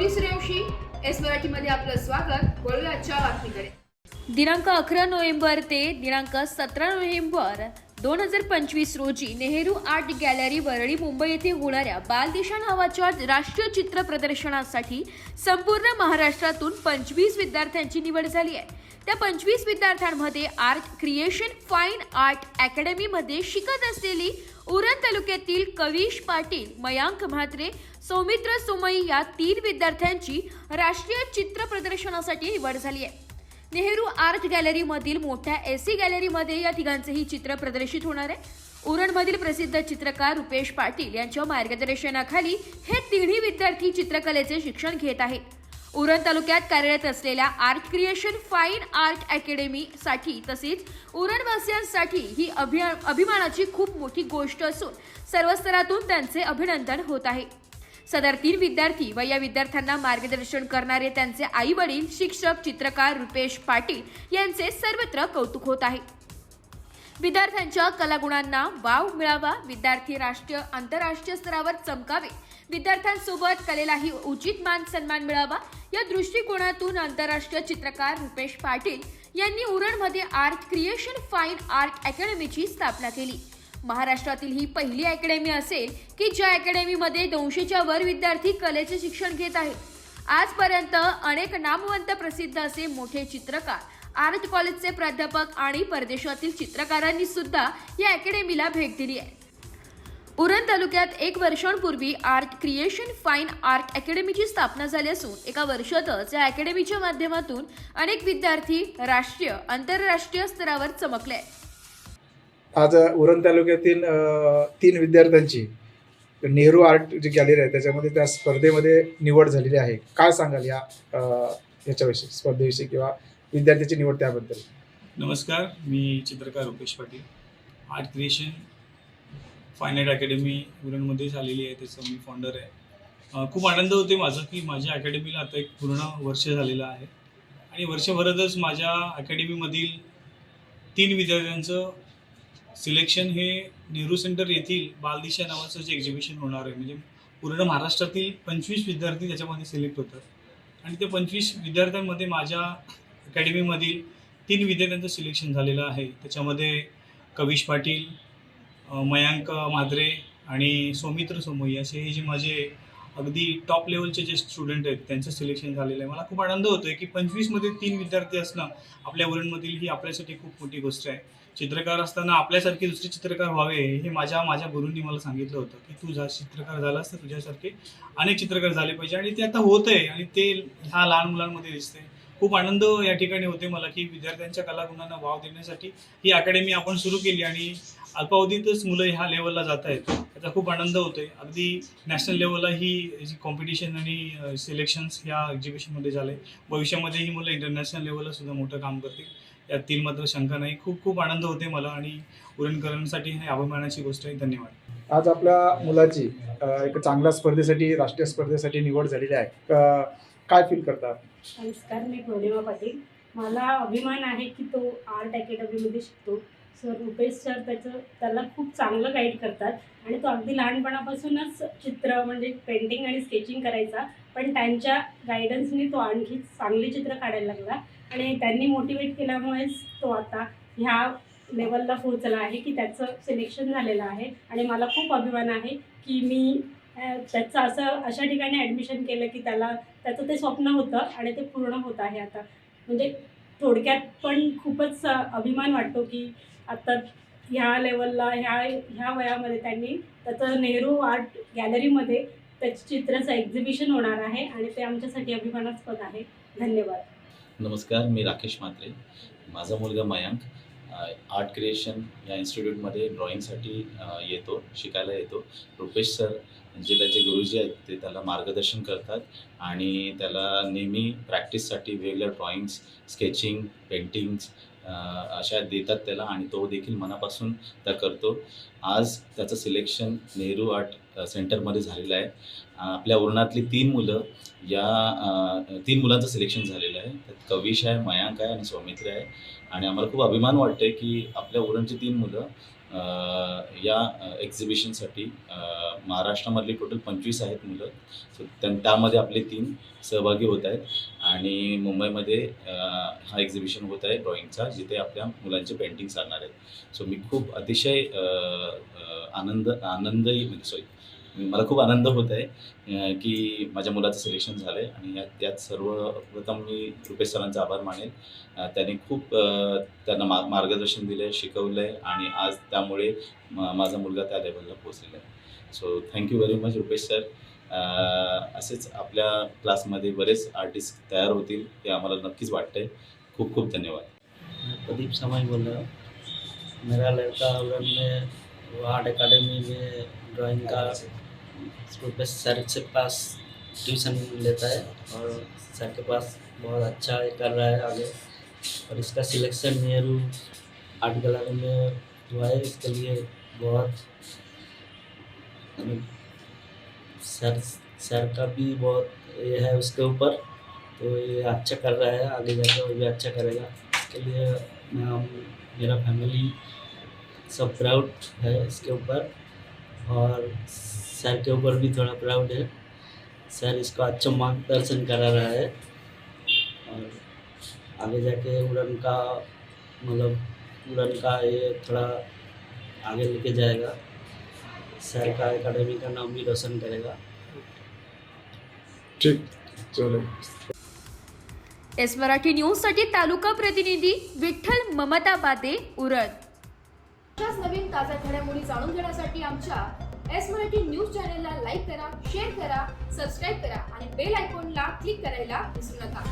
Gauri Suryavanshi S मराठीमध्ये आपलं स्वागत. वळूया बातमीकडे. दिनांक अकरा नोव्हेंबर ते दिनांक सतरा नोव्हेंबर दोन हजार पंचवीस रोजी नेहरू आर्ट गॅलरी वरळी मुंबई येथे होणाऱ्या बालदिशा नावाच्या राष्ट्रीय चित्र प्रदर्शनासाठी संपूर्ण महाराष्ट्रातून पंचवीस विद्यार्थ्यांची निवड झाली आहे. त्या पंचवीस विद्यार्थ्यांमध्ये आर्ट क्रिएशन फाईन आर्ट अकॅडमीमध्ये शिकत असलेली उरण तालुक्यातील कवीश पाटील मयांक म्हात्रे सौमित्र सोमई या तीन विद्यार्थ्यांची राष्ट्रीय चित्र प्रदर्शनासाठी निवड झाली आहे. नेहरू आर्ट गॅलरीमधील मोठ्या एसी गॅलरीमध्ये या तिघांचेही चित्र प्रदर्शित होणार आहे. उरणमधील प्रसिद्ध चित्रकार रुपेश पाटील यांच्या मार्गदर्शनाखाली हे तिन्ही विद्यार्थी चित्रकलेचे शिक्षण घेत आहेत. उरण तालुक्यात कार्यरत असलेल्या आर्ट क्रिएशन फाईन आर्ट अकॅडमीसाठी तसेच उरणवासियांसाठी ही अभि अभिमानाची खूप मोठी गोष्ट असून सर्व स्तरातून त्यांचे अभिनंदन होत आहे. सदर तीन विद्यार्थी व या विद्यार्थ्यांना मार्गदर्शन करणारे त्यांचे आई वडील शिक्षक चित्रकार रुपेश पाटील यांचे सर्वत्र कौतुक होत आहे. विद्यार्थ्यांच्या कलागुणांना वाव मिळावा विद्यार्थी राष्ट्रीय आंतरराष्ट्रीय स्तरावर चमकावे विद्यार्थ्यांसोबत कलेलाही उचित मान सन्मान मिळावा. या दृष्टिकोनातून आंतरराष्ट्रीय चित्रकार रुपेश पाटील यांनी उरणमध्ये आर्ट क्रिएशन फाईन आर्ट अकॅडमीची स्थापना केली. महाराष्ट्रातील ही पहिली अकॅडमी असेल की ज्या अकॅडमीमध्ये दोनशेच्या वर विद्यार्थी कलेचे शिक्षण घेत आहेत. आजपर्यंत अनेक नामवंत प्रसिद्ध असे मोठे चित्रकार आर्ट कॉलेजचे प्राध्यापक आणि परदेशातील चित्रकारांनी सुद्धा या अकॅडमीला भेट दिली आहे. उरण तालुक्यात एक वर्षांपूर्वी आर्ट क्रिएशन फाईन आर्ट अकॅडमीची स्थापना झाली असून एका वर्षातच या अकॅडमीच्या माध्यमातून अनेक विद्यार्थी राष्ट्रीय आंतरराष्ट्रीय स्तरावर चमकले. आज उरण तालुक्यातील तीन विद्यार्थ्यांची नेहरू आर्ट जी गॅलरी आहे त्याच्यामध्ये त्या स्पर्धेमध्ये निवड झालेली आहे. काय सांगाल या याच्याविषयी स्पर्धेविषयी किंवा विद्यार्थ्याची निवड त्याबद्दल? नमस्कार मी चित्रकार Rupesh Patil. Art creation finite art academy उरणमध्येच झालेली आहे त्याचं मी फाउंडर आहे. खूप आनंद होते माझं की माझ्या अकॅडमीला आता एक पूर्ण वर्ष झालेलं आहे. आणि वर्षभरातच माझ्या अकॅडमीमधील तीन विद्यार्थ्यांचं सिलेक्शन हे नेहरू सेंटर येथील बालदिशा नावाचं जे एक्झिबिशन होणार आहे म्हणजे पूर्ण महाराष्ट्रातील पंचवीस विद्यार्थी त्याच्यामध्ये सिलेक्ट होतात. आणि त्या पंचवीस विद्यार्थ्यांमध्ये माझ्या अकॅडमीमधील तीन विद्यार्थ्यांचं सिलेक्शन झालेलं आहे. त्याच्यामध्ये कविश पाटील मयांक माद्रे आणि सौमित्र सोमोई असे हे जे माझे अगदी टॉप लेवलचे जे स्टुडंट आहेत त्यांचं सिलेक्शन झालेलं आहे. मला खूप आनंद होतो आहे की पंचवीसमध्ये तीन विद्यार्थी असणं आपल्या वरणमधील ही आपल्यासाठी खूप मोठी गोष्ट आहे. चित्रकार असताना आपल्यासारखे दुसरे चित्रकार व्हावे हे माझ्या माझ्या गुरूंनी मला सांगितलं होतं की तू जा चित्रकार झालास तर तुझ्यासारखे अनेक चित्रकार झाले पाहिजे आणि ते आता होत आहे आणि ते ह्या लहान मुलांमध्ये दिसते खूप आनंद या ठिकाणी होते मला की विद्यार्थ्यांच्या कलागुणांना वाव देण्यासाठी ही अकॅडमी आपण सुरू केली आणि अल्पावधीतच मुलं ह्या लेवलला जात आहेत त्याचा खूप आनंद होतोय. अगदी नॅशनल लेवलला ही जी कॉम्पिटिशन आणि सिलेक्शन्स ह्या एक्झिबिशनमध्ये झाले भविष्यामध्ये ही मुलं इंटरनॅशनल लेवलला सुद्धा मोठं काम करतील. यातील मात्र शंका नाही. खूप खूप आनंद होते मला आणि उरणकरांसाठी ही अभिमानाची गोष्ट आहे. धन्यवाद. आज आपल्या मुलाची एक चांगल्या स्पर्धेसाठी राष्ट्रीय स्पर्धेसाठी निवड झालेली आहे. काय फील करतात नमस्कार मी पौर्णिमा पाटील. मला अभिमान आहे की तो आर्ट अकॅडमीमध्ये शिकतो. सर रुपेश सर त्याचं त्याला खूप चांगलं गाईड करतात. आणि तो अगदी लहानपणापासूनच चित्र म्हणजे पेंटिंग आणि स्केचिंग करायचा पण त्यांच्या गायडन्सनी तो आणखी चांगली चित्र काढायला लागला. आणि त्यांनी मोटिवेट केल्यामुळेच तो आता ह्या लेवलला पोहोचला आहे की त्याचं सिलेक्शन झालेलं आहे. आणि मला खूप अभिमान आहे की मी त्याचं असं अशा ठिकाणी ॲडमिशन केलं की त्याला त्याचं ते स्वप्न होतं आणि ते पूर्ण होत आहे आता. म्हणजे थोडक्यात पण खूपच अभिमान वाटतो की आता ह्या लेवलला ह्या ह्या वयामध्ये त्यांनी त्याचं नेहरू आर्ट गॅलरीमध्ये त्याच्या चित्राचं एक्झिबिशन होणार आहे आणि ते आमच्यासाठी अभिमानास्पद आहे. धन्यवाद. नमस्कार मी राकेश म्हात्रे. माझा मुलगा मयांक. आर्ट क्रिएशन या इन्स्टिट्यूटमध्ये ड्रॉइंगसाठी येतो शिकायला येतो. रुपेश सर जे त्याचे गुरुजी आहेत ते त्याला मार्गदर्शन करतात आणि त्याला नेहमी प्रॅक्टिससाठी वेगवेगळ्या ड्रॉइंग्स स्केचिंग पेंटिंग्स अशा देतात त्याला आणि तो देखील मनापासून त्या करतो. आज त्याचं सिलेक्शन नेहरू आर्ट सेंटरमध्ये झालेलं आहे. आपल्या उरणातली तीन मुलं या तीन मुलांचं सिलेक्शन झालेलं आहे. त्यात कविश आहे मयांक आहे आणि सौमित्र आहे. आणि आम्हाला खूप अभिमान वाटतोय की आपल्या उरणची तीन मुलं या एक्झिबिशनसाठी महाराष्ट्रामधली टोटल पंचवीस आहेत मुलं. सो त्या त्यामध्ये आपले तीन सहभागी होत आहेत. आणि मुंबईमध्ये हा एक्झिबिशन होत आहे ड्रॉइंगचा जिथे आपल्या मुलांचे पेंटिंग चालणार आहेत. सो मी खूप अतिशय आनंद आनंदही म्हणजे सॉरी मला खूप आनंद होत आहे की माझ्या मुलाचं सिलेक्शन झालं आहे आणि त्यात सर्वप्रथम मी रुपेश सरांचा आभार मानेल त्यांनी खूप त्यांना मा मार्गदर्शन दिलं आहे शिकवलं आहे आणि आज त्यामुळे माझा मुलगा त्या लेवलला पोहोचलेला आहे. So thank you very much Rupesh sir असेच आपल्या क्लासमध्ये बरेच आर्टिस्ट तयार होतील हे आम्हाला नक्कीच वाटतंय. खूप खूप धन्यवाद. प्रदीप समाई बोल रहा हूँ मेरा लड़का अगर मैं वो आर्ट अकेडमी में ड्राइंग का प्रोफेसर सर से पास ट्यूशन लेता है और सर के पास बहुत अच्छा कर रहा है आगे। और इसका सिलेक्शन नेहरू आर्ट गैलरी में हुआ है। इसके लिए बहुत सर सर का भी बहुत ये है उसके ऊपर। तो ये अच्छा कर रहा है, आगे जाकर वो भी अच्छा करेगा। इसके लिए मैं मेरा फैमिली सब प्राउड है इसके ऊपर। और सर के ऊपर भी थोड़ा प्राउड है। सर इसको अच्छा मार्गदर्शन करा रहा है। और आगे जाके उड़न का मतलब उड़न का ये थोड़ा आगे लेके जाएगा। सर का एकेडमी का नाम भी रोशन करेगा। ठीक चलो। एस मराठी न्यूजसाठी तालुका प्रतिनिधी विठ्ठल ममता बाते उरद अशाच नवीन ताज्या घडामोडी जाणून घेण्यासाठी आमच्या एस मराठी न्यूज चॅनलला लाईक करा शेअर करा सबस्क्राईब करा आणि बेल आयकॉनला क्लिक करायला विसरू नका.